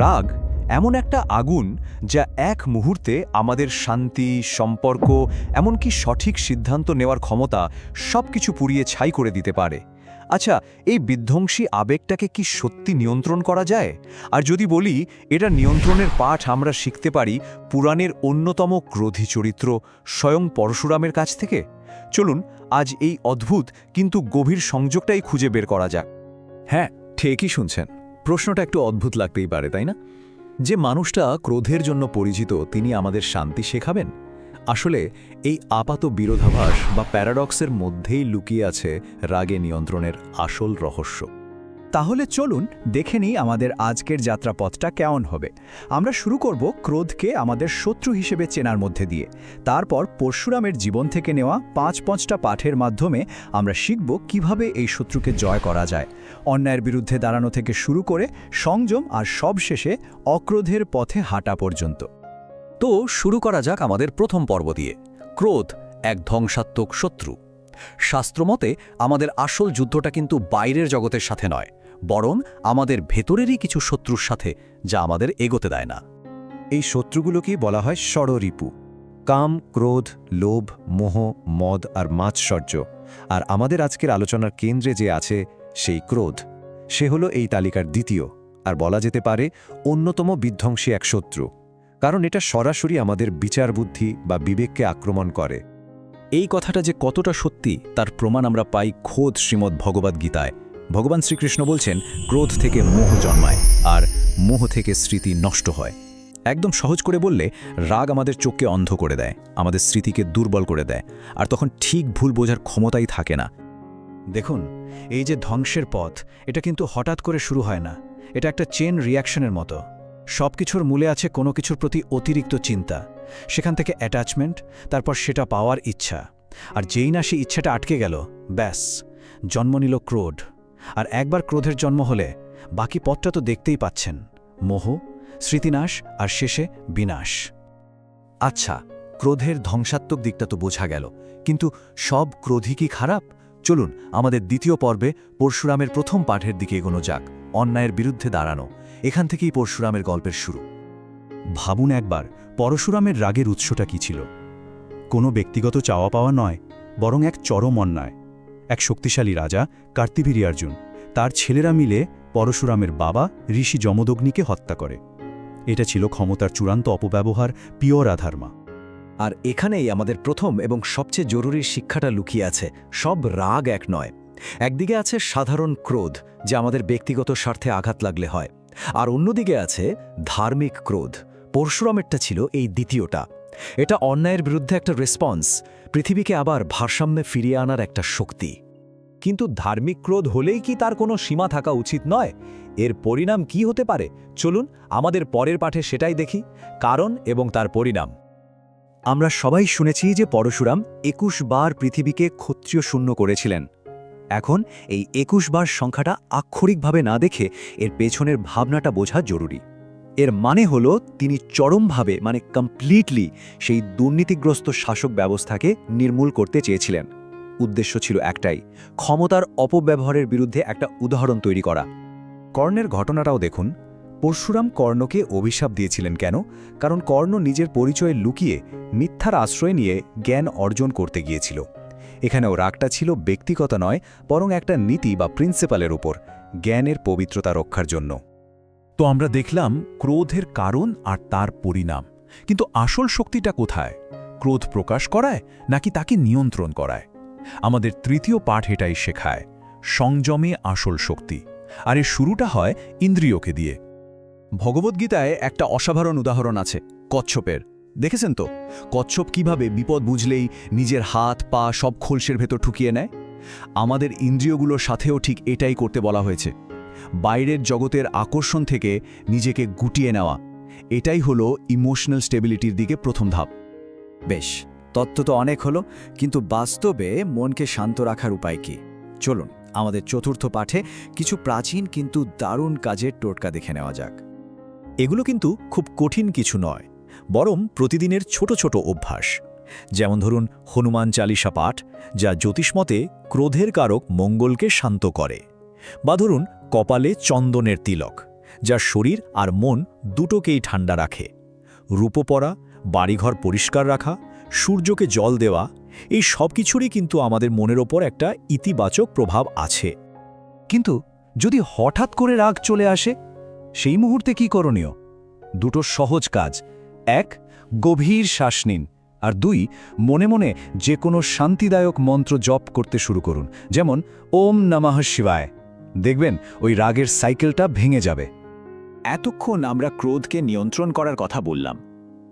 রাগ এমন একটা আগুন যা এক মুহূর্তে আমাদের শান্তি, সম্পর্ক, এমনকি সঠিক সিদ্ধান্ত নেওয়ার ক্ষমতা সব কিছু পুড়িয়ে ছাই করে দিতে পারে। আচ্ছা এই বিধ্বংসী আবেগটাকে কি সত্যি নিয়ন্ত্রণ করা যায়? আর যদি বলি, এটা নিয়ন্ত্রণের পাঠ আমরা শিখতে পারি পুরাণের অন্যতম ক্রোধী চরিত্র স্বয়ং পরশুরামের কাছ থেকে। চলুন, আজ এই অদ্ভুত কিন্তু গভীর সংযোগটাই খুঁজে বের করা যাক। হ্যাঁ ঠিকই শুনছেন। প্রশ্নটা একটু অদ্ভুত লাগতেই পারে, তাই না? যে মানুষটা ক্রোধের জন্য পরিচিত, তিনি আমাদের শান্তি শেখাবেন? আসলে এই আপাত বিরোধাভাস বা প্যারাডক্সের মধ্যেই লুকিয়ে আছে রাগে নিয়ন্ত্রণের আসল রহস্য। তাহলে চলুন দেখে নিই আমাদের আজকের যাত্রাপথটা কেমন হবে। আমরা শুরু করব ক্রোধকে আমাদের শত্রু হিসেবে চেনার মধ্যে দিয়ে। তারপর পরশুরামের জীবন থেকে নেওয়া পাঁচ পাঁচটা পাঠের মাধ্যমে আমরা শিখব কীভাবে এই শত্রুকে জয় করা যায়। অন্যায়ের বিরুদ্ধে দাঁড়ানো থেকে শুরু করে সংযম আর সবশেষে অক্রোধের পথে হাঁটা পর্যন্ত। তো শুরু করা যাক আমাদের প্রথম পর্ব দিয়ে। ক্রোধ এক ধ্বংসাত্মক শত্রু। শাস্ত্রমতে আমাদের আসল যুদ্ধটা কিন্তু বাইরের জগতের সাথে নয়। বরং আমাদের ভেতরেরই কিছু শত্রুর সাথে যা আমাদের এগোতে দেয় না। এই শত্রুগুলোকেই বলা হয় ষড়রিপু। কাম, ক্রোধ, লোভ, মোহ, মদ আর মাৎসর্য। আর আমাদের আজকের আলোচনার কেন্দ্রে যে আছে সেই ক্রোধ, সে হলো এই তালিকার দ্বিতীয়, আর বলা যেতে পারে অন্যতম বিধ্বংসী এক শত্রু। কারণ এটা সরাসরি আমাদের বিচার বুদ্ধি বা বিবেককে আক্রমণ করে। এই কথাটা যে কতটা সত্যি, তার প্রমাণ আমরা পাই খোদ শ্রীমদ্ ভগবদ্ গীতায়। ভগবান শ্রীকৃষ্ণ বলছেন, ক্রোধ থেকে মোহ জন্মায় আর মোহ থেকে স্মৃতি নষ্ট হয়। একদম সহজ করে বললে, রাগ আমাদের চোখকে অন্ধ করে দেয়, আমাদের স্মৃতিকে দুর্বল করে দেয়, আর তখন ঠিক ভুল বোঝার ক্ষমতাই থাকে না। দেখুন, এই যে ধ্বংসের পথ, এটা কিন্তু হঠাৎ করে শুরু হয় না। এটা একটা চেন রিয়াকশনের মতো। সব কিছুর মূলে আছে কোনো কিছুর প্রতি অতিরিক্ত চিন্তা। সেখান থেকে অ্যাটাচমেন্ট, তারপর সেটা পাওয়ার ইচ্ছা। আর যেই না সেই ইচ্ছাটা আটকে গেল, ব্যাস, জন্ম নিল ক্রোধ। আর একবার ক্রোধের জন্ম হলে বাকি পথটা তো দেখতেই পাচ্ছেন, মোহ, স্মৃতিনাশ আর শেষে বিনাশ। আচ্ছা ক্রোধের ধ্বংসাত্মক দিকটা তো বোঝা গেল, কিন্তু সব ক্রোধই কি খারাপ? চলুন, আমাদের দ্বিতীয় পর্বে পরশুরামের প্রথম পাঠের দিকে এগোনো যাক, অন্যায়ের বিরুদ্ধে দাঁড়ানো। এখান থেকেই পরশুরামের গল্পের শুরু। ভাবুন একবার, পরশুরামের রাগের উৎসটা কি ছিল? কোনো ব্যক্তিগত চাওয়া পাওয়া নয়, বরং এক চরম অন্যায়। এক শক্তিশালী রাজা কার্তিবীর্যার্জুন তার ছেলেরা মিলে পরশুরামের বাবা ঋষি যমদগ্নিকে হত্যা করে। এটা ছিল ক্ষমতার চূড়ান্ত অপব্যবহার পিওর আধার্মা আর এখানেই আমাদের প্রথম এবং সবচেয়ে জরুরি শিক্ষাটা লুকিয়ে আছে, সব রাগ এক নয়। একদিকে আছে সাধারণ ক্রোধ, যা আমাদের ব্যক্তিগত স্বার্থে আঘাত লাগলে হয়। আর অন্যদিকে আছে ধার্মিক ক্রোধ। পরশুরামেরটা ছিল এই দ্বিতীয়টা। এটা অন্যায়ের বিরুদ্ধে একটা রেসপন্স পৃথিবীকে আবার ভারসাম্যে ফিরিয়ে আনার একটা শক্তি। কিন্তু ধার্মিক ক্রোধ হলেই কি তার কোনো সীমা থাকা উচিত নয়? এর পরিণাম কি হতে পারে? চলুন, আমাদের পরের পাঠে সেটাই দেখি, কারণ এবং তার পরিণাম। আমরা সবাই শুনেছি যে পরশুরাম একুশ বার পৃথিবীকে ক্ষত্রিয় শূন্য করেছিলেন। এখন এই একুশ বার সংখ্যাটা আক্ষরিকভাবে না দেখে এর পেছনের ভাবনাটা বোঝা জরুরি। এর মানে হল তিনি চরমভাবে মানে কমপ্লিটলি সেই দুর্নীতিগ্রস্ত শাসক ব্যবস্থাকে নির্মূল করতে চেয়েছিলেন। উদ্দেশ্য ছিল একটাই, ক্ষমতার অপব্যবহারের বিরুদ্ধে একটা উদাহরণ তৈরি করা। কর্ণের ঘটনাটাও দেখুন, পরশুরাম কর্ণকে অভিশাপ দিয়েছিলেন কেন? কারণ কর্ণ নিজের পরিচয় লুকিয়ে মিথ্যার আশ্রয় নিয়ে জ্ঞান অর্জন করতে গিয়েছিল। এখানেও রাগটা ছিল ব্যক্তিগত নয়, বরং একটা নীতি বা প্রিন্সিপালের উপর, জ্ঞানের পবিত্রতা রক্ষার জন্য। তো আমরা দেখলাম ক্রোধের কারণ আর তার পরিণাম। কিন্তু আসল শক্তিটা কোথায়? ক্রোধ প্রকাশ করায় নাকি তাকে নিয়ন্ত্রণ করায়? আমাদের তৃতীয় পাঠ এটাই শেখায়, সংযমে আসল শক্তি। আর এর শুরুটা হয় ইন্দ্রিয়কে দিয়ে। ভগবদ্গীতায় একটা অসাধারণ উদাহরণ আছে, কচ্ছপের। দেখেছেন তো? কচ্ছপ কীভাবে বিপদ বুঝলেই নিজের হাত, পা সব খোলসের ভেতর ঠুকিয়ে নেয়? আমাদের ইন্দ্রিয়গুলোর সাথেও ঠিক এটাই করতে বলা হয়েছে। বাইরের জগতের আকর্ষণ থেকে নিজেকে গুটিয়ে নেওয়া। এটাই হলো ইমোশনাল স্টেবিলিটির দিকে প্রথম ধাপ। বেশ, তত্ত্ব তো অনেক হলো, কিন্তু বাস্তবে মনকে শান্ত রাখার উপায় কি? চলুন, আমাদের চতুর্থ পাঠে কিছু প্রাচীন কিন্তু দারুণ কাজের টোটকা দেখে নেওয়া যাক। এগুলো কিন্তু খুব কঠিন কিছু নয়, বরং প্রতিদিনের ছোট ছোট অভ্যাস। যেমন ধরুন, হনুমান চালিসা পাঠ, যা জ্যোতিষমতে ক্রোধের কারক মঙ্গলকে শান্ত করে। বা ধরুন কপালে চন্দনের তিলক যা শরীর আর মন দুটোকেই ঠান্ডা রাখে। রূপো পরা বাড়িঘর পরিষ্কার রাখা, সূর্যকে জল দেওয়া, এই সব কিছুরই কিন্তু আমাদের মনের ওপর একটা ইতিবাচক প্রভাব আছে। কিন্তু যদি হঠাৎ করে রাগ চলে আসে, সেই মুহূর্তে কি করণীয়? দুটো সহজ কাজ। এক, গভীর শ্বাস নিন। আর দুই, মনে মনে যে কোনো শান্তিদায়ক মন্ত্র জপ করতে শুরু করুন। যেমন, ওম নমঃ শিবায়। দেখবেন ওই রাগের সাইকেলটা ভেঙে যাবে। এতক্ষণ আমরা ক্রোধকে নিয়ন্ত্রণ করার কথা বললাম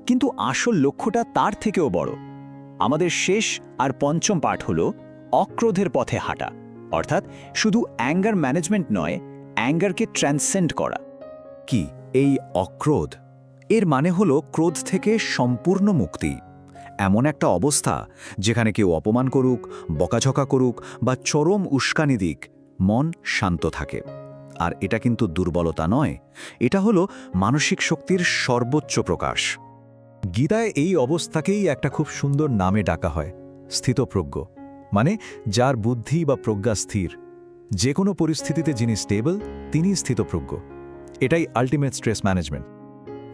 কিন্তু আসল লক্ষ্যটা তার থেকেও বড়। আমাদের শেষ আর পঞ্চম পাঠ হল অক্রোধের পথে হাঁটা অর্থাৎ শুধু অ্যাঙ্গার ম্যানেজমেন্ট নয় অ্যাঙ্গারকে ট্রান্সেন্ড করা। কি? এই অক্রোধ? এর মানে হলো ক্রোধ থেকে সম্পূর্ণ মুক্তি। এমন একটা অবস্থা যেখানে কেউ অপমান করুক বকাঝকা করুক বা চরম উস্কানি দিক মন শান্ত থাকে। আর এটা কিন্তু দুর্বলতা নয়, এটা হলো মানসিক শক্তির সর্বোচ্চ প্রকাশ। গীতায় এই অবস্থাকেই একটা খুব সুন্দর নামে ডাকা হয়, স্থিতপ্রজ্ঞ। মানে যার বুদ্ধি বা প্রজ্ঞা স্থির যে কোনো পরিস্থিতিতে যিনি স্টেবল তিনি স্থিতপ্রজ্ঞ। এটাই আলটিমেট স্ট্রেস ম্যানেজমেন্ট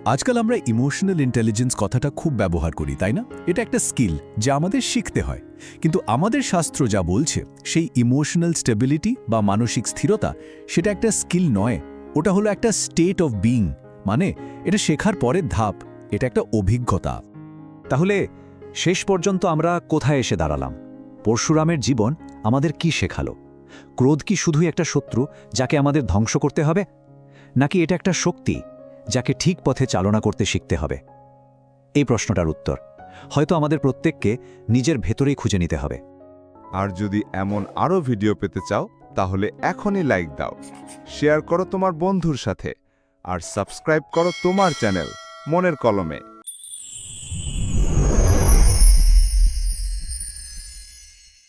আজকাল আমরা ইমোশনাল ইন্টেলিজেন্স কথাটা খুব ব্যবহার করি, তাই না? এটা একটা স্কিল যা আমাদের শিখতে হয়। কিন্তু আমাদের শাস্ত্র যা বলছে, সেই ইমোশনাল স্টেবিলিটি বা মানসিক স্থিরতা, সেটা একটা স্কিল নয়। ওটা হলো একটা স্টেট অফ বিং মানে এটা শেখার পরের ধাপ, এটা একটা অভিজ্ঞতা। তাহলে শেষ পর্যন্ত আমরা কোথায় এসে দাঁড়ালাম? পরশুরামের জীবন আমাদের কি শেখালো? ক্রোধ কি শুধুই একটা শত্রু যাকে আমাদের ধ্বংস করতে হবে? নাকি এটা একটা শক্তি? যাকে ঠিক পথে চালনা করতে শিখতে হবে। এই প্রশ্নটার উত্তর, হয়তো আমাদের প্রত্যেককে নিজের ভেতরেই খুঁজে নিতে হবে। আর যদি এমন আরও ভিডিও পেতে চাও, তাহলে এখনই লাইক দাও, শেয়ার করো তোমার বন্ধুর সাথে, আর সাবস্ক্রাইব করো তোমার চ্যানেল, মনের কলমে।